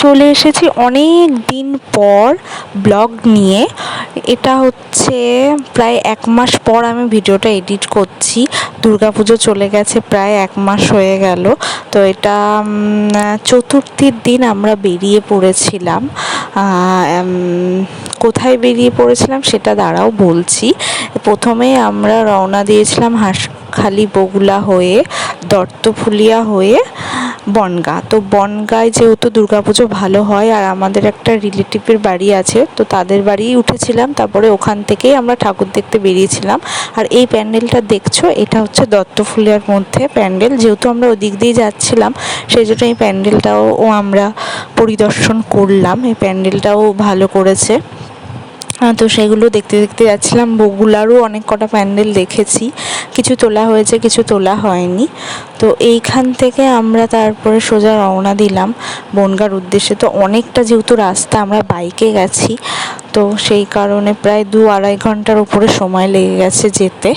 চলে এসেছি অনেক দিন পর ব্লগ নিয়ে। এটা হচ্ছে প্রায় এক মাস পর আমি ভিডিওটা এডিট করছি। দুর্গাপুজো চলে গেছে প্রায় এক মাস হয়ে গেল। তো এটা চতুর্থীর দিন আমরা বেরিয়ে পড়েছিলাম। কোথায় বেরিয়ে পড়েছিলাম সেটা দাঁড়াও বলছি। প্রথমে আমরা রওনা দিয়েছিলাম হাঁসখালি বগুলা হয়ে দর্তফুলিয়া হয়ে। বনগা। তো বনগায় যেহেতু দুর্গাপুজো ভালো হয় আর আমাদের একটা রিলেটিভের বাড়ি আছে, তো তাদের বাড়িই উঠেছিলাম। তারপরে ওখান থেকেই আমরা ঠাকুর দেখতে বেরিয়েছিলাম। আর এই প্যান্ডেলটা দেখছ, এটা হচ্ছে দত্তফুলিয়ার মধ্যে প্যান্ডেল। যেহেতু আমরা ওদিক দিয়ে যাচ্ছিলাম, সেই জন্য এই প্যান্ডেলটাও আমরা পরিদর্শন করলাম। এই প্যান্ডেলটাও ভালো করেছে। তো সেগুলো দেখতে দেখতে যাচ্ছিলাম। বগুলারও অনেক কটা প্যান্ডেল দেখেছি। কিছু তোলা হয়েছে, কিছু তোলা হয়নি। তো এইখান থেকে আমরা তারপরে সোজা রওনা দিলাম বনগার উদ্দেশ্যে। তো অনেকটা যেহেতু রাস্তা, আমরা বাইকে গেছি। তো সেই কারণে প্রায় দু আড়াই ঘণ্টার উপরে সময় লেগে গেছে যেতে।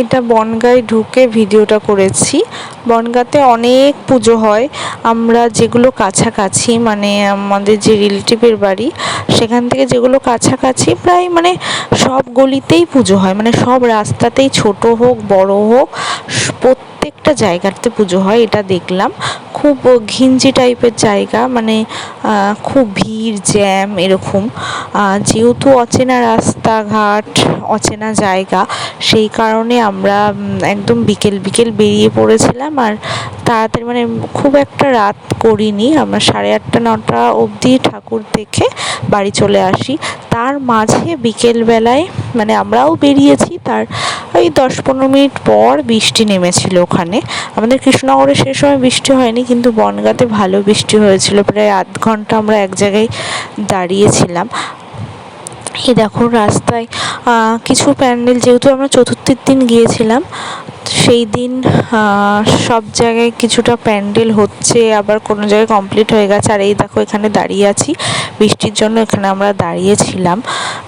এটা বনগাঁয় ঢুকে ভিডিওটা করেছি। বনগাঁতে অনেক পুজো হয়। আমরা যেগুলো কাছাকাছি মানে আমাদের যে রিলেটিভের বাড়ি, সেখান থেকে যেগুলো কাছাকাছি প্রায় মানে সব গলিতেই পুজো হয়। মানে সব রাস্তাতেই ছোট হোক, বড় হোক প্রত্যেকটা জায়গাতে পুজো হয়, এটা দেখলাম। খুব ঘিঞ্জি টাইপের জায়গা মানে খুব ভিড়, জ্যাম এরকম। যেহেতু অচেনা রাস্তাঘাট, অচেনা জায়গা, সেই কারণে আমরা একদম বিকেল বিকেল বেরিয়ে পড়েছিলাম। আর তাড়াতাড়ি মানে খুব একটা রাত করিনি। আমরা সাড়ে আটটা, নটা অবধি ঠাকুর দেখে বাড়ি চলে আসি। তার মাঝে বিকেলবেলায় মানে আমরাও বেরিয়েছি, তার ওই দশ পনেরো মিনিট পর বৃষ্টি নেমেছিল ওখানে। আমাদের কৃষ্ণনগরে সে সময় বৃষ্টি হয়নি, কিন্তু বনগাঁতে ভালো বৃষ্টি হয়েছিল। প্রায় আধ ঘণ্টা আমরা এক জায়গায় দাঁড়িয়েছিলাম। এই দেখো রাস্তায় কিছু প্যান্ডেল, যেহেতু আমরা চতুর্থীর দিন গিয়েছিলাম সেই দিন সব জায়গায় কিছুটা প্যান্ডেল হচ্ছে, আবার কোনো জায়গায় কমপ্লিট হয়ে গেছে। আর এই দেখো, এখানে দাঁড়িয়ে আছি। বৃষ্টির জন্য এখানে আমরা দাঁড়িয়েছিলাম।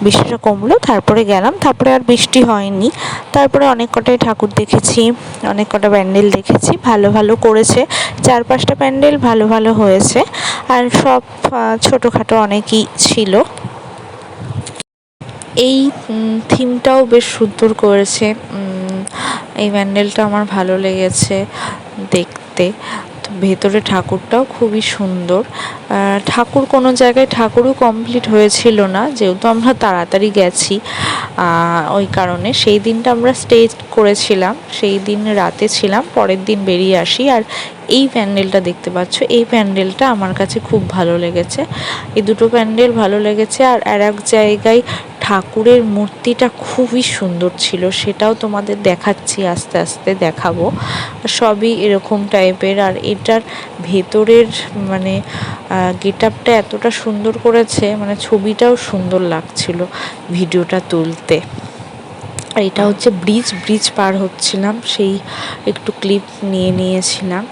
বৃষ্টিটা কমলো, তারপরে গেলাম। তারপরে আর বৃষ্টি হয়নি। তারপরে অনেক কটাই ঠাকুর দেখেছি, অনেক কটা প্যান্ডেল দেখেছি। ভালো ভালো করেছে। চার পাঁচটা প্যান্ডেল ভালো ভালো হয়েছে। আর সব ছোটোখাটো অনেকই ছিল। এই থিমটাও বেশ সুন্দর করেছে। এই প্যান্ডেলটা আমার ভালো লেগেছে দেখতে। ভেতরে ঠাকুরটাও খুবই সুন্দর। ঠাকুর কোনো জায়গায় ঠাকুরও কমপ্লিট হয়েছিল না, যেহেতু আমরা তাড়াতাড়ি গেছি। ওই কারণে সেই দিনটা আমরা স্টে করেছিলাম, সেই দিন রাতে ছিলাম, পরের দিন বেরিয়ে আসি। আর এই প্যান্ডেলটা দেখতে পাচ্ছ, এই প্যান্ডেলটা আমার কাছে খুব ভালো লেগেছে। এই দুটো প্যান্ডেল ভালো লেগেছে আর আর এক জায়গায় ঠাকুরের মূর্তিটা খুবই সুন্দর ছিল, সেটাও তোমাদের দেখাচ্ছি, আস্তে আস্তে দেখাবো। সবই এরকম টাইপের, আর এটার ভেতরের মানে গেট আপটা এতটা সুন্দর করেছে মানে ছবিটাও সুন্দর লাগছিল ভিডিওটা তুলতে। আর এটা হচ্ছে ব্রিজ ব্রিজ পার হচ্ছিলাম, সেই একটু ক্লিপ নিয়ে নিয়েছিলাম।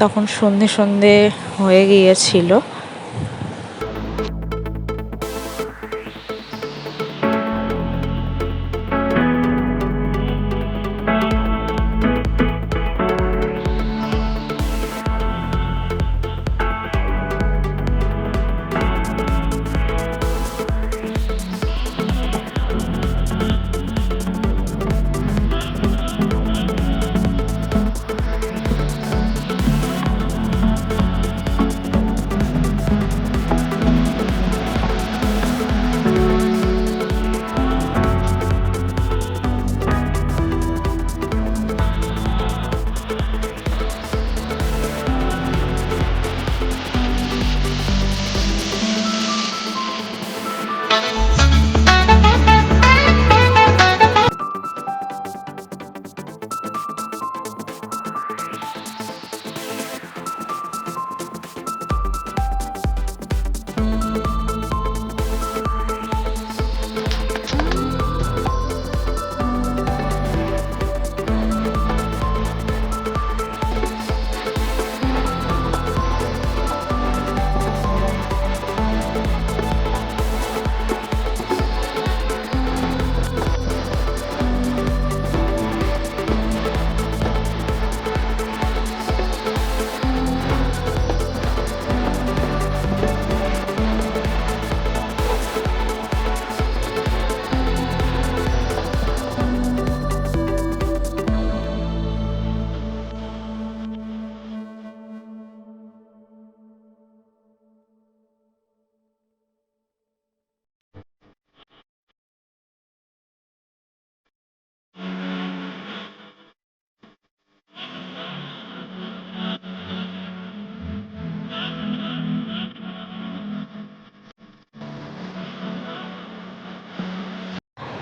তখন সন্ধে সন্ধে হয়ে গিয়েছিল।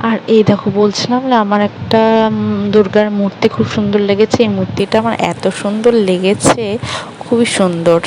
আর এই দেখো বলছিলাম না, আমার একটা দুর্গার মূর্তি খুব সুন্দর লেগেছে। এই মূর্তিটা আমার এত সুন্দর লেগেছে, খুবই সুন্দর।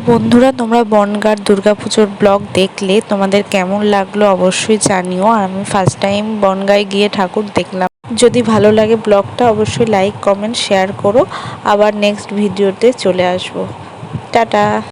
বন্ধুরা, তোমরা বনগাঁর দুর্গাপুজোর ব্লগ দেখলে তোমাদের কেমন লাগল অবশ্যই জানিও। আর আমি ফার্স্ট টাইম বনগাঁয় গিয়ে ঠাকুর দেখলাম। যদি ভালো লাগে ব্লগটা, অবশ্যই লাইক কমেন্ট শেয়ার করো। আবার নেক্সট ভিডিওতে চলে আসব। টাটা!